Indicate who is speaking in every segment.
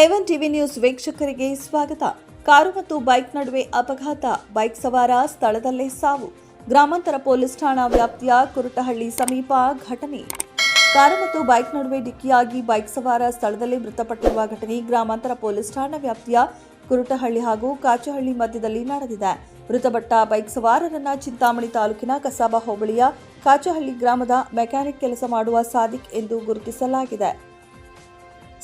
Speaker 1: ಎವನ್ TV news ವೀಕ್ಷಕರಿಗೆ ಸ್ವಾಗತ. Car ಮತ್ತು ಬೈಕ್ ನಡುವೆ ಅಪಘಾತ. ಬೈಕ್ ಸವಾರ ಸ್ಥಳದಲ್ಲೇ ಸಾವು. ಗ್ರಾಮಾಂತರ ಪೊಲೀಸ್ ಠಾಣಾ ವ್ಯಾಪ್ತಿಯ ಕುರುಟಹಳ್ಳಿ ಸಮೀಪ ಘಟನೆ. ಕಾರು ಮತ್ತು ಬೈಕ್ ನಡುವೆ ಡಿಕ್ಕಿಯಾಗಿ ಬೈಕ್ ಸವಾರ ಸ್ಥಳದಲ್ಲೇ ಮೃತಪಟ್ಟಿರುವ ಘಟನೆ ಗ್ರಾಮಾಂತರ ಪೊಲೀಸ್ ಠಾಣಾ ವ್ಯಾಪ್ತಿಯ ಕುರುಟಹಳ್ಳಿ ಹಾಗೂ ಕಾಚಹಳ್ಳಿ ಮಧ್ಯದಲ್ಲಿ ನಡೆದಿದೆ. ಮೃತಪಟ್ಟ ಬೈಕ್ ಸವಾರರನ್ನ ಚಿಂತಾಮಣಿ ತಾಲೂಕಿನ ಕಸಾಬಾ ಹೋಬಳಿಯ ಕಾಚಹಳ್ಳಿ ಗ್ರಾಮದ ಮೆಕ್ಯಾನಿಕ್ ಕೆಲಸ ಮಾಡುವ ಸಾದಿಕ್ ಎಂದು ಗುರುತಿಸಲಾಗಿದೆ.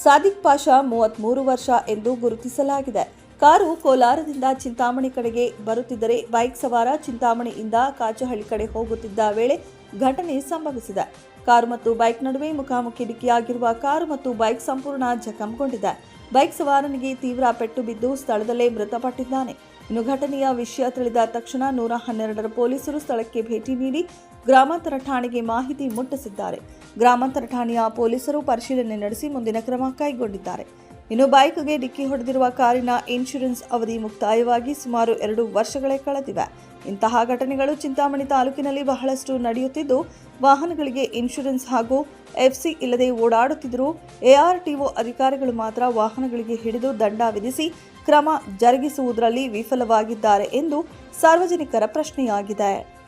Speaker 1: ಸಾದಿಕ್ ಪಾಷಾ ಮೂವತ್ಮೂರು ವರ್ಷ ಎಂದು ಗುರುತಿಸಲಾಗಿದೆ. ಕಾರು ಕೋಲಾರದಿಂದ ಚಿಂತಾಮಣಿ ಕಡೆಗೆ ಬರುತ್ತಿದ್ದರೆ ಬೈಕ್ ಸವಾರ ಚಿಂತಾಮಣಿಯಿಂದ ಕಾಚಹಳ್ಳಿ ಕಡೆ ಹೋಗುತ್ತಿದ್ದ ವೇಳೆ ಘಟನೆ ಸಂಭವಿಸಿದೆ. ಕಾರು ಮತ್ತು ಬೈಕ್ ನಡುವೆ ಮುಖಾಮುಖಿ ಡಿಕ್ಕಿಯಾಗಿರುವ ಕಾರು ಮತ್ತು ಬೈಕ್ ಸಂಪೂರ್ಣ ಜಖಂಗೊಂಡಿದೆ. ಬೈಕ್ ಸವಾರನಿಗೆ ತೀವ್ರ ಪೆಟ್ಟು ಬಿದ್ದು ಸ್ಥಳದಲ್ಲೇ ಮೃತಪಟ್ಟಿದ್ದಾನೆ. ಇನ್ನು ಘಟನೆಯ ವಿಷಯ ತಿಳಿದ ತಕ್ಷಣ ನೂರ ಹನ್ನೆರಡರ ಪೊಲೀಸರು ಸ್ಥಳಕ್ಕೆ ಭೇಟಿ ನೀಡಿ ಗ್ರಾಮಾಂತರ ಠಾಣೆಗೆ ಮಾಹಿತಿ ಮುಟ್ಟಿಸಿದ್ದಾರೆ. ಗ್ರಾಮಾಂತರ ಠಾಣೆಯ ಪೊಲೀಸರು ಪರಿಶೀಲನೆ ನಡೆಸಿ ಮುಂದಿನ ಕ್ರಮ ಕೈಗೊಂಡಿದ್ದಾರೆ. ಇನ್ನು ಬೈಕ್ಗೆ ಡಿಕ್ಕಿ ಹೊಡೆದಿರುವ ಕಾರಿನ ಇನ್ಶೂರೆನ್ಸ್ ಅವಧಿ ಮುಕ್ತಾಯವಾಗಿ ಸುಮಾರು ಎರಡು ವರ್ಷಗಳೇ ಕಳೆದಿವೆ. ಇಂತಹ ಘಟನೆಗಳು ಚಿಂತಾಮಣಿ ತಾಲೂಕಿನಲ್ಲಿ ಬಹಳಷ್ಟು ನಡೆಯುತ್ತಿದ್ದು, ವಾಹನಗಳಿಗೆ ಇನ್ಶೂರೆನ್ಸ್ ಹಾಗೂ ಎಫ್ಸಿ ಇಲ್ಲದೆ ಓಡಾಡುತ್ತಿದ್ದರೂ, ಎಆರ್ಟಿಒ ಅಧಿಕಾರಿಗಳು ಮಾತ್ರ ವಾಹನಗಳಿಗೆ ಹಿಡಿದು ದಂಡ ವಿಧಿಸಿ ಕ್ರಮ ಜರುಗಿಸುವುದರಲ್ಲಿ ವಿಫಲವಾಗಿದ್ದಾರೆ ಎಂದು ಸಾರ್ವಜನಿಕರ ಪ್ರಶ್ನೆಯಾಗಿದೆ.